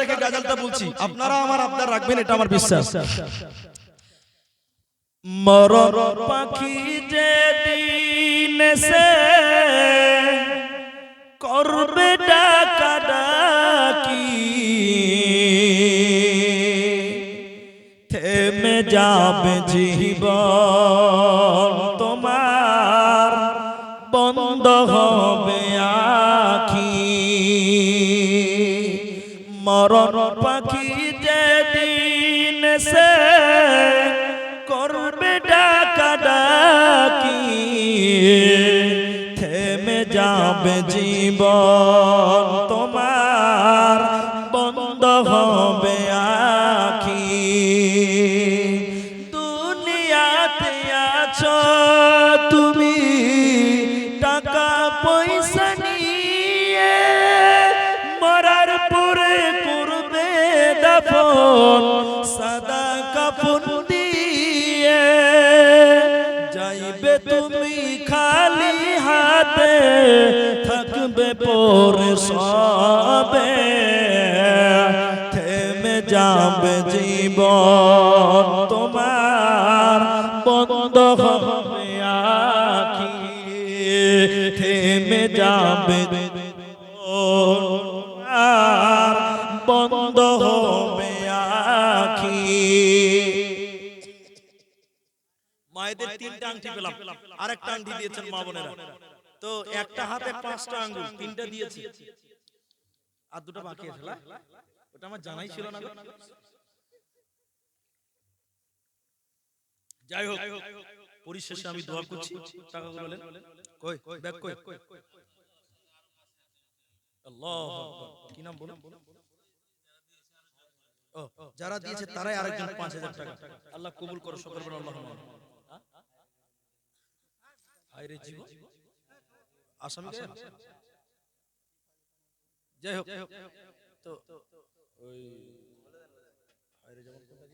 রেখে গাজালটা বলছি। আপনারা আমার আবদার রাখবেন এটা আমার বিশ্বাস। মরর পাখি যে দিন সে করবে ডাকা ডাকি থেমে যাবে জীবন। মরণ পাখি যেদিন সে করবে ডাকা ডাকি থেমে যাবে জীবন দাফন সাদা কাফন দিয়ে যাইবে তুমি খালি হাতে, থাকবে পরে সবে, থেমে যাবে জীবন তোমার হবে আখি, থেমে যাবে আর বন্ধ মায়েদের তিনটা আংটি পেলাম। আরেকটা আংটি দিয়েছেন মা বোনেরা। তো একটা হাতে পাঁচটা আঙ্গুল তিনটা দিয়েছে। আর দুটো বাকি আছে না? ওটা আমার জানাই ছিল না যাই হোক পরিশেষে আমি দোয়া করছি। টাকাগুলো নেন কই? ব্যাগ কই? আল্লাহ কি নাম বলুন? ও যারা দিয়েছে তারাই আরেকজন পাঁচ হাজার টাকা। আল্লাহ কবুল করো সকল আল্লাহ আরে জীবন? আসামি গায়ে? যাই হোক। তো ওই আরে যেমন কোনটা